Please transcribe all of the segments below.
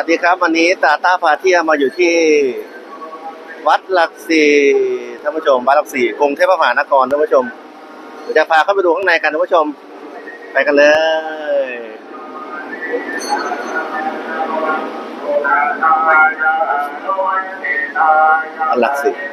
วัสดีครับ วันนี้ตาต้าพาเที่ยวมาอยู่ที่ วัดหลักสี่ท่านผู้ชมวัดหลักสี่กรุงเทพมหานครท่านผู้ชมเดี๋ยวจะพาเข้าไปดูข้างในกันท่านผู้ชม ไปกันเลยวัดหลักสี่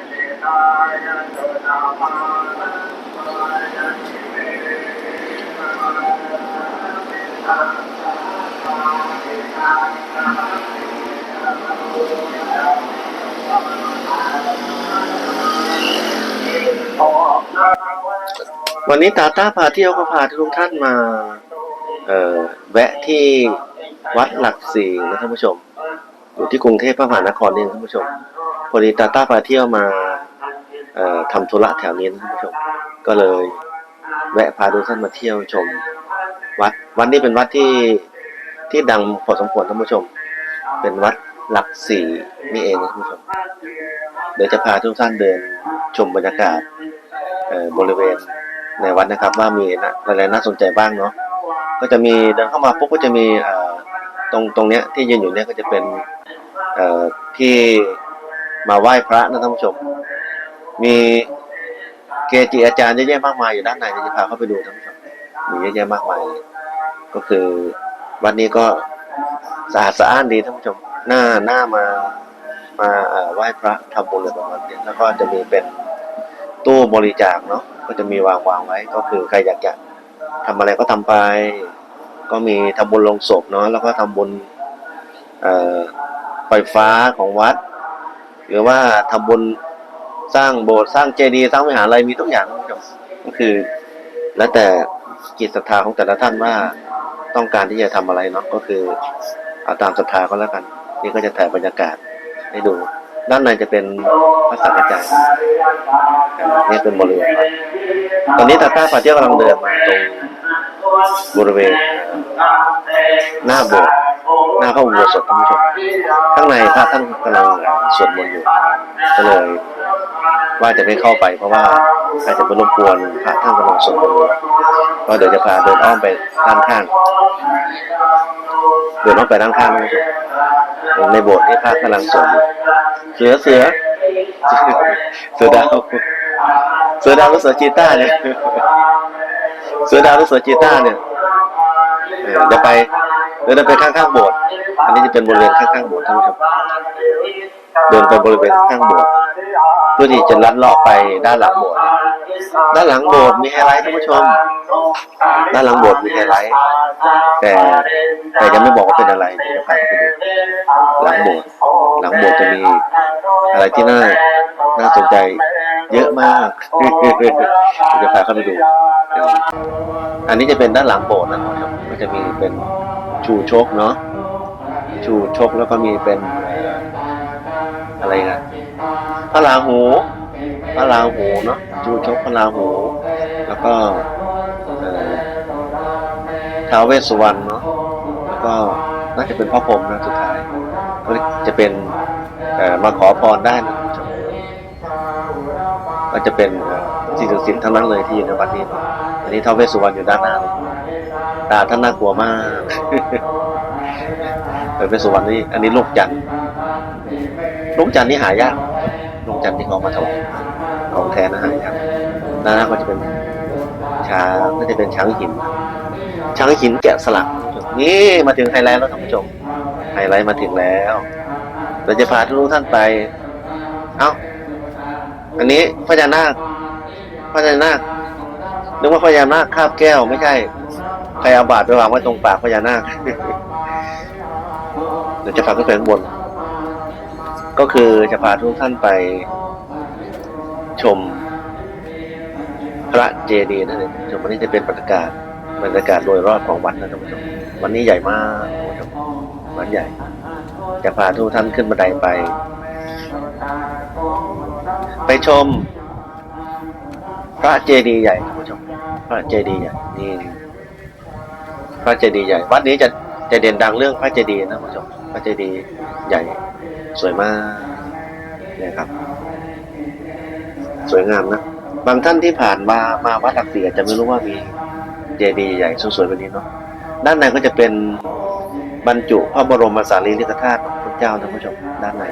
วันนี้ตาต้าพาเที่ยวก็พาทุกท่านมาเอ่อแวะที่วัดหลักสี่นะท่านผู้ชม อยู่ที่กรุงเทพมหานครนี่นะท่านผู้ชม พอดีตาต้าพาเที่ยวมาเอ่อทำธุระแถวนี้นะท่านผู้ชม ก็เลย แวะพาทุกท่านมาเที่ยวชม วัดวัดนี้เป็นวัดที่ที่ดังพอสมควรท่านผู้ชม เป็นวัดหลักสี่นี่เองนะท่านผู้ชม เดี๋ยวจะพาทุกท่านเดินชมบรรยากาศบริเวณ ในวัดนะครับ ว่ามีอะไรน่าสนใจบ้างเนาะก็จะมีเดินเข้ามาปุ๊บก็จะมีตรงตรงเนี้ยที่ยืนอยู่เนี้ยก็จะเป็นที่มาไหว้พระนะท่านผู้ชม มีเกจิอาจารย์เยอะแยะมากมายอยู่ด้านในเดี๋ยวจะพาเข้าไปดูท่านผู้ชมมีเยอะแยะมากมายก็คือวัดนี้ก็สะอาดสะอ้านดีท่านผู้ชมหน้าหน้ามามาไหว้พระทำบุญอะไรประมาณนี้แล้วก็จะมีเป็นตู้บริจาคเนาะ ก็จะมีวางวางไว้ ก็คือใครอยากจะทำอะไรก็ทำไป ก็มีทำบุญลงศพเนาะแล้วก็ทำบุญไฟฟ้าของวัด หรือว่าทำบุญสร้างโบสถ์สร้างเจดีย์สร้างวิหารอะไรมีทุกอย่างท่านผู้ชมก็คือ แล้วแต่จิตศรัทธาของแต่ละท่านว่าต้องการที่จะทำอะไรเนาะก็คือเอาตามศรัทธาก็แล้วกัน นี่ก็จะถ่ายบรรยากาศให้ดู ด้านในจะเป็นพระสังฆจายนี่เป็นบริเวณตอนนี้ตาต้าพาเที่ยวกำลังเดินมาตรงบริเวณหน้าโบสถ์หน้าพระอุโบสถท่านผู้ชมข้างในพระท่านกำลังสวดมนต์อยู่ก็เลย ว่าจะไม่เข้าไป เพราะว่าอาจจะไปรบกวนพระท่านกำลังสวดมนต์อยู่ก็เดี๋ยวจะพาเดินอ้อมไปด้านข้าง เดินอ้อมไปด้านข้างในโบสถ์นี่พระกำลังสวดอยู่เสือเสือเสือดาวเสือดาวหรือเสือชีต้าเนี่ยเสือดาวหรือเสือชีต้าเนี่ยเดี๋ยวไปเดินไปข้างๆโบสถ์อันนี้จะเป็นบริเวณข้างๆโบสถ์ท่านผู้ชมเดินไปบริเวณข้างโบสถ์เพื่อที่จะลัดเลาะไปด้านหลังโบสถ์ ด้านหลังโบสถ์มีไฮไลท์ท่านผู้ชม ด้านหลังโบสถ์มีไฮไลท์ แต่แต่ยังไม่บอกว่าเป็นอะไรเดี๋ยวพาไปดูหลังโบสถ์หลังโบสถ์จะมีอะไรที่น่าน่าสนใจเยอะมากเดี๋ยวพาเข้าไปดู อันนี้จะเป็นด้านหลังโบสถ์นะครับก็จะมีเป็นชูชกเนาะ ชูชกแล้วก็มีเป็นเอ่ออะไรนะพระราหู พระราหูเนาะชูชกพระราหู แล้วก็ท้าวเวสสุวรรณเนาะแล้วก็น่าจะเป็นพ่อพรหมนะสุดท้ายก็จะเป็นมาขอพรได้นะคุณผู้ชมก็จะเป็นสิ่งศักดิ์สิทธิ์ทั้งนั้นเลยที่อยู่ในวัดนี้อันนี้ท้าวเวสสุวรรณอยู่ด้านหน้าตาท่านน่ากลัวมากท้าวเวสสุวรรณนี่อันนี้ลูกจันทร์ลูกจันทร์นี่หายาก กจันที่เขามาถวายของแท้นะหายากด้านหน้าก็จะเป็นช้างน่าจะเป็นช้างหิน ช้างหินแกะสลักนี่มาถึงไฮไลท์แล้วท่านผู้ชมไฮไลท์มาถึงแล้วเราจะพาทุกท่านไป เอ้า อันนี้พญานาคพญานาคนึกว่าพญานาคคาบแก้วไม่ใช่ใครเอาบาตรไปวางไว้ตรงปากพญานาคเดี๋ยวจะพาขึ้นไปข้างบน ก็คือจะพาทุกท่านไปชมพระเจดีย์นั่นเองชมวันนี้จะเป็นบรรยากาศบรรยากาศโดยรอบของวัดนะท่านผู้ชมวันนี้ใหญ่มากท่านผู้ชมวันใหญ่ จะพาทุกท่านขึ้นบันไดไป ไปชม พระเจดีย์ใหญ่ท่านผู้ชมพระเจดีย์ใหญ่นี่พระเจดีย์ใหญ่ วัดนี้จะจะเด่นดังเรื่องพระเจดีย์นะท่านผู้ชมพระเจดีย์ใหญ่ สวยมากเนี่ยครับ สวยงามนะ บางท่านที่ผ่านมามาวัดหลักสี่อาจจะไม่รู้ว่ามีเจดีย์ใหญ่สวยๆแบบนี้เนาะด้านในก็จะเป็นบรรจุพระบรมสารีริกธาตุของพระเจ้าท่านผู้ชมด้านใน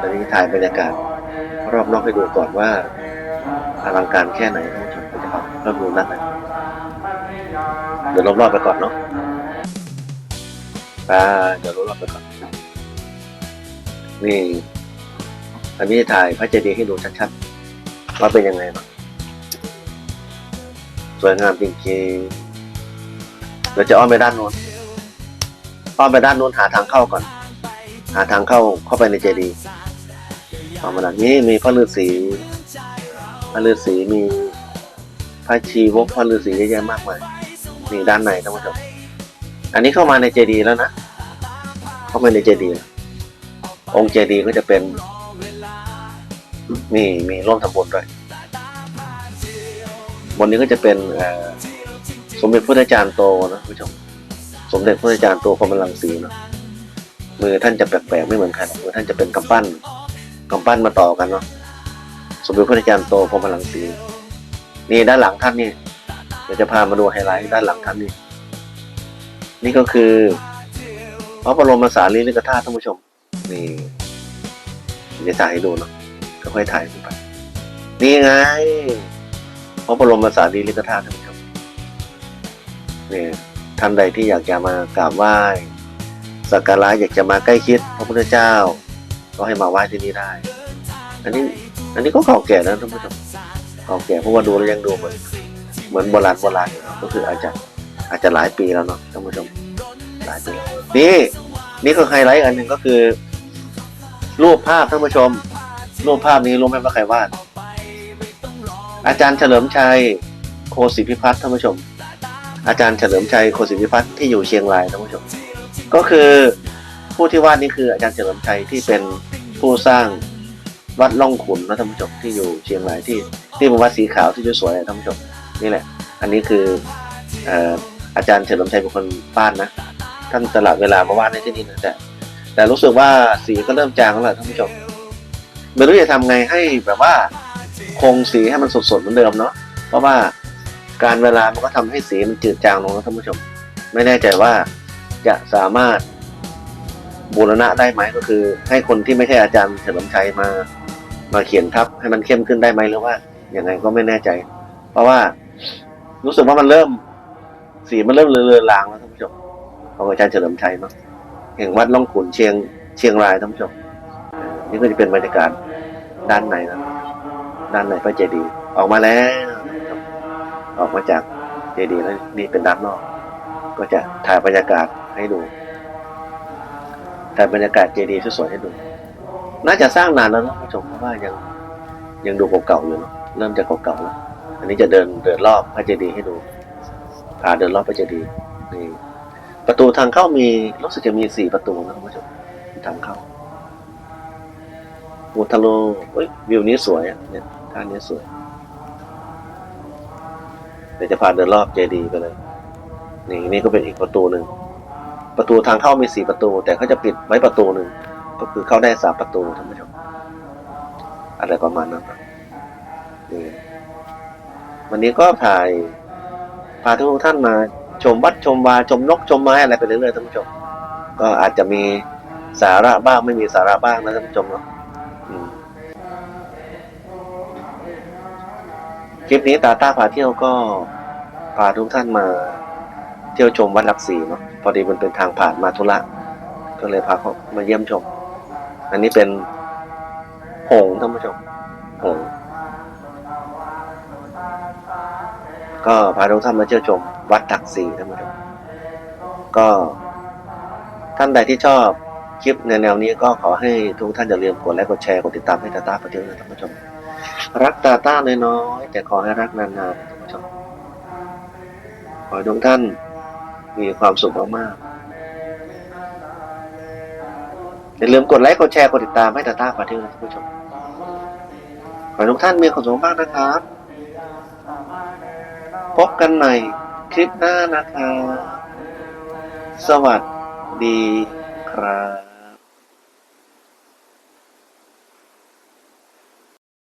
ตอนนี้ถ่ายบรรยากาศ รอบนอกให้ดูก่อนว่าอลังการแค่ไหนท่านผู้ชมก็จะเอาเริ่มดูด้านในเดี๋ยวรอบๆไปก่อนเนาะอ่าเดี๋ยวรอบๆไปก่อน นี่อันนี้ถ่ายพระเจดีย์ให้ดูชัดๆว่าเป็นยังไงเนาะสวยงามจริงๆเราจะอ้อมไปด้านโน้นอ้อมไปด้านโน้นหาทางเข้าก่อน หาทางเข้าเข้าไปในเจดีย์ออมมาด้านนี้มีพระฤาษีพระฤาษีมีพระชีวกพระฤาษีเยอะแยะมากมายนี่ด้านในท่านผู้ชมอันนี้เข้ามาในเจดีย์แล้วนะ เข้ามาในเจดีย์ องค์เจดีย์ก็จะเป็นนี่มีร่วมทำบุญด้วยบนนี้ก็จะเป็นสมเด็จพระอาจารย์โตนะผู้ชมสมเด็จพระอาจารย์โตพรหมรังสีเนาะมือท่านจะแปลกๆไม่เหมือนใครมือท่านจะเป็นกำปั้นกำปั้นมาต่อกันเนาะสมเด็จพระอาจารย์โตพรหมรังสีนี่ด้านหลังท่านนี่เดี๋ยวจะพามาดูไฮไลท์ด้านหลังท่านนี่นี่ก็คือพระบรมสารีริกธาตุท่านผู้ชม นี่เดี๋ยวถ่ายให้ดูเนาะค่อยๆถ่ายไป นี่ไงพระบรมสารีริกธาตุท่านผู้ชมนี่ท่านใดที่อยากจะมากราบไหว้สักการะอยากจะมาใกล้ชิดพระพุทธเจ้า ก็ให้มาไหว้ที่นี่ได้ อันนี้ อันนี้ก็เก่าแก่นะท่านผู้ชมเก่าแก่เพราะว่าดูแล้วยังดูเหมือนเหมือนโบราณโบราณอยู่ก็คืออาจจะอาจจะหลายปีแล้วเนาะท่านผู้ชมหลายปีแล้วนี่นี่คือไฮไลท์อันหนึ่งก็คือ รูปภาพท่านผู้ชม รูปภาพนี้รู้ไหมว่าใครวาด อาจารย์เฉลิมชัยโคศิพิพัฒน์ท่านผู้ชม อาจารย์เฉลิมชัยโคศิพิพัฒน์ที่อยู่เชียงรายท่านผู้ชม ก็คือผู้ที่วาดนี่คืออาจารย์เฉลิมชัยที่เป็นผู้สร้างวัดล่องขุนนะท่านผู้ชมที่อยู่เชียงรายที่ที่เป็นวัดสีขาวที่สวยๆอะท่านผู้ชมนี่แหละ อันนี้คือออาจารย์เฉลิมชัยเป็นคนวาดนะท่านตลาดเวลามาวาดในที่นี่นะแต่ แต่รู้สึกว่าสีก็เริ่มจางแล้วแหละท่านผู้ชมไม่รู้จะทำไงให้แบบว่า คงสีให้มันสดๆเหมือนเดิมเนาะเพราะว่าการเวลามันก็ทำให้สีมันจืดจางลงนะท่านผู้ชม ไม่แน่ใจว่าจะสามารถบูรณะได้ไหมก็คือ ให้คนที่ไม่ใช่อาจารย์เฉลิมชัยมา มาเขียนทับให้มันเข้มขึ้นได้ไหมหรือว่าอยังไงก็ไม่แน่ใจ เพราะว่ารู้สึกว่ามันเริ่ม สีมันเริ่มเลือนๆลางแล้วท่านผู้ชมของอาจารย์เฉลิมชัยเนาะ แห่งวัดล่องขุนเชียงเชียงรายท่านผู้ชมนี่ก็จะเป็นบรรยากาศด้านในนะด้านในพระเจดีย์ออกมาแล้วออกมาจากเจดีย์แล้วนี่เป็นด้านนอก ก็จะถ่ายบรรยากาศให้ดูถ่ายบรรยากาศเจดีย์สวยๆให้ดู น่าจะสร้างนานแล้วนะท่านผู้ชมเพราะว่ายังยังดูเก่าๆอยู่เนาะเริ่มจากเก่าๆแล้วอันนี้จะเดินเดินรอบพระเจดีย์ให้ดูพาเดินรอบพระเจดีย์นี่ ประตูทางเข้ามีรู้สึกจะมีสี่ประตูนะคุณผู้ชมทางเข้ามูทะโลเฮ้ยวิวนี้สวยอะเนี่ยท่านนี้สวยเดี๋ยวจะพาเดินรอบเจดีย์ไปเลย นี่นี่ก็เป็นอีกประตูหนึ่งประตูทางเข้ามีสี่ประตู แต่เขาจะปิดไว้ประตูหนึ่งก็คือเข้าได้สามประตูท่านผู้ชมอะไรประมาณนั้นนี่วันนี้ก็ถ่ายพาทุกท่านมา ชมวัดชมวาชมนกชมไม้อะไรไปเรื่อยๆท่านผู้ชม ก็อาจจะมีสาระบ้างไม่มีสาระบ้างนะท่านผู้ชมเนาะคลิปนี้ตาต้าพาเที่ยวก็พาทุกท่านมาเที่ยวชมวัดหลักสีเนาะพอดีมันเป็นทางผ่านมาธุระก็เลยพาเขามาเยี่ยมชม อันนี้เป็นหงท่านผู้ชมหงก็พาทุกท่านมาเที่ยวชม วัดตักสีท่านผู้ชมก็ท่านใดที่ชอบคลิปในแนวนี้ก็ขอให้ทุกท่านอย่าลืมกดไลค์กดแชร์กดติดตามให้ตาต้าไปเที่ยวนะท่านผู้ชม รักตาตาน้อยๆแต่ขอให้รักนานๆท่านผู้ชมขอให้ทุกท่านมีความสุขมากๆอย่าลืมกดไลค์กดแชร์กดติดตามให้ตาต้าไปเที่ยวนะท่านผู้ชมขอให้ทุกท่านมีความสุขมากนะครับพบกันใหม่ คลิปหน้านะคะ สวัสดีครับ